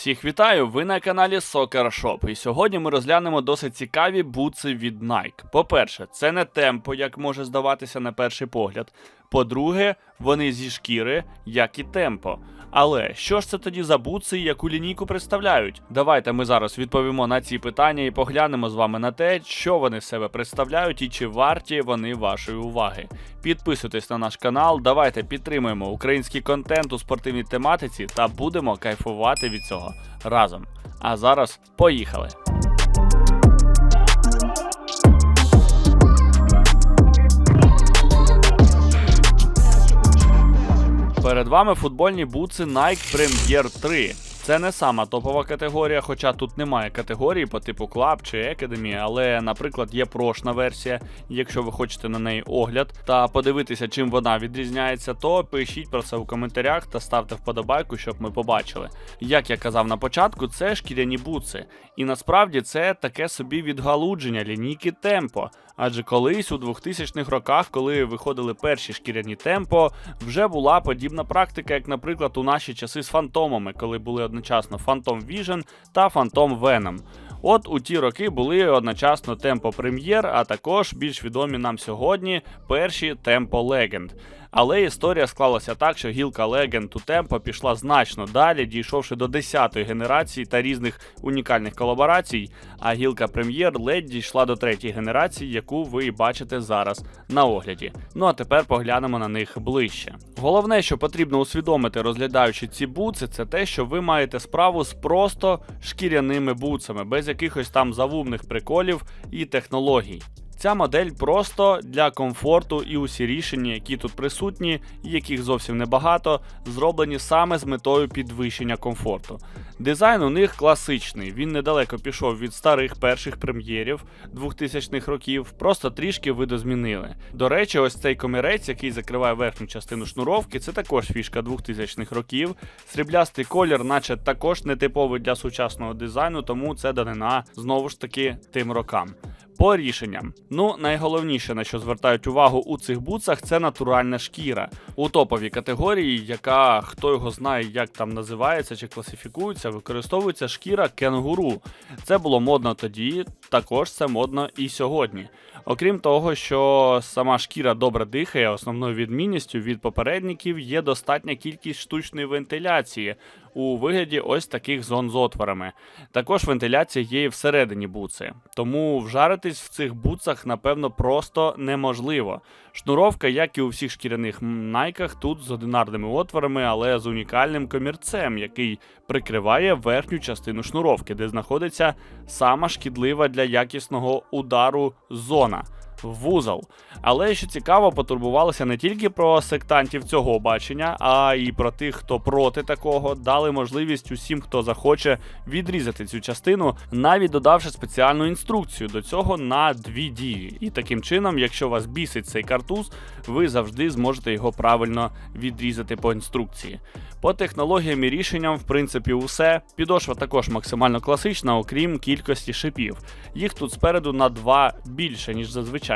Всіх вітаю! Ви на каналі Soccer Shop. І сьогодні ми розглянемо досить цікаві бутси від Nike. По-перше, це не темпо, як може здаватися на перший погляд. По-друге, вони зі шкіри, як і темпо. Але що ж це тоді за бутси і яку лінійку представляють? Давайте ми зараз відповімо на ці питання і поглянемо з вами на те, що вони себе представляють і чи варті вони вашої уваги. Підписуйтесь на наш канал, давайте підтримуємо український контент у спортивній тематиці та будемо кайфувати від цього разом. А зараз поїхали! Перед вами футбольні бутси Nike Premier 3. Це не сама топова категорія, хоча тут немає категорії по типу Club чи Academy, але, наприклад, є прошна версія. Якщо ви хочете на неї огляд та подивитися, чим вона відрізняється, то пишіть про це у коментарях та ставте вподобайку, щоб ми побачили. Як я казав на початку, це шкіряні бутси. І насправді це таке собі відгалудження лінійки темпо. Адже колись у 2000-х роках, коли виходили перші шкіряні темпо, вже була подібна практика, як, наприклад, у наші часи з фантомами, коли були одночасно Phantom Vision та Phantom Venom. От у ті роки були одночасно темпо прем'єр, а також більш відомі нам сьогодні перші темпо Legend. Але історія склалася так, що гілка Legend у Tempo пішла значно далі, дійшовши до 10-ї генерації та різних унікальних колаборацій, а гілка Premier ледь дійшла до третьої генерації, яку ви бачите зараз на огляді. Ну а тепер поглянемо на них ближче. Головне, що потрібно усвідомити, розглядаючи ці бутси, це те, що ви маєте справу з просто шкіряними бутсами, без якихось там завумних приколів і технологій. Ця модель просто для комфорту і усі рішення, які тут присутні, і яких зовсім небагато, зроблені саме з метою підвищення комфорту. Дизайн у них класичний, він недалеко пішов від старих перших прем'єрів 2000-х років, просто трішки видозмінили. До речі, ось цей комірець, який закриває верхню частину шнуровки, це також фішка 2000-х років. Сріблястий колір, наче також нетиповий для сучасного дизайну, тому це данина знову ж таки тим рокам. По рішенням. Ну, найголовніше, на що звертають увагу у цих буцах, це натуральна шкіра. У топовій категорії, яка хто його знає, як там називається чи класифікується, використовується шкіра кенгуру. Це було модно тоді, також це модно і сьогодні. Окрім того, що сама шкіра добре дихає, основною відмінністю від попередників є достатня кількість штучної вентиляції у вигляді ось таких зон з отворами. Також вентиляція є і всередині буци, тому вжаритись в цих буцах, напевно, просто неможливо. Шнуровка, як і у всіх шкіряних найках, тут з одинарними отворами, але з унікальним комірцем, який прикриває верхню частину шнуровки, де знаходиться сама шкідлива для якісного удару зона. Вузол. Але що цікаво, потурбувалися не тільки про сектантів цього бачення, а й про тих, хто проти такого, дали можливість усім, хто захоче відрізати цю частину, навіть додавши спеціальну інструкцію до цього на дві дії. І таким чином, якщо вас бісить цей картуз, ви завжди зможете його правильно відрізати по інструкції. По технологіям і рішенням, в принципі, усе. Підошва також максимально класична, окрім кількості шипів. Їх тут спереду на два більше, ніж зазвичай.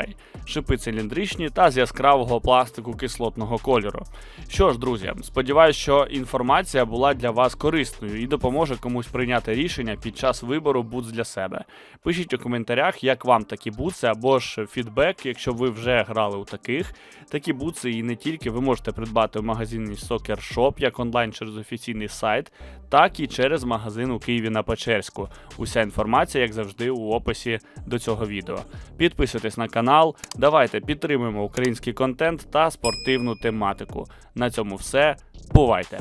Шипи циліндричні та з яскравого пластику кислотного кольору. Що ж, друзі, сподіваюся, що інформація була для вас корисною і допоможе комусь прийняти рішення під час вибору бутс для себе. Пишіть у коментарях, як вам такі бутси, або ж фідбек, якщо ви вже грали у таких. Такі бутси і не тільки ви можете придбати в магазині Soccer Shop, як онлайн через офіційний сайт, так і через магазин у Києві на Печерську. Уся інформація, як завжди, у описі до цього відео. Підписуйтесь на канал, давайте підтримуємо український контент та спортивну тематику. На цьому все. Бувайте!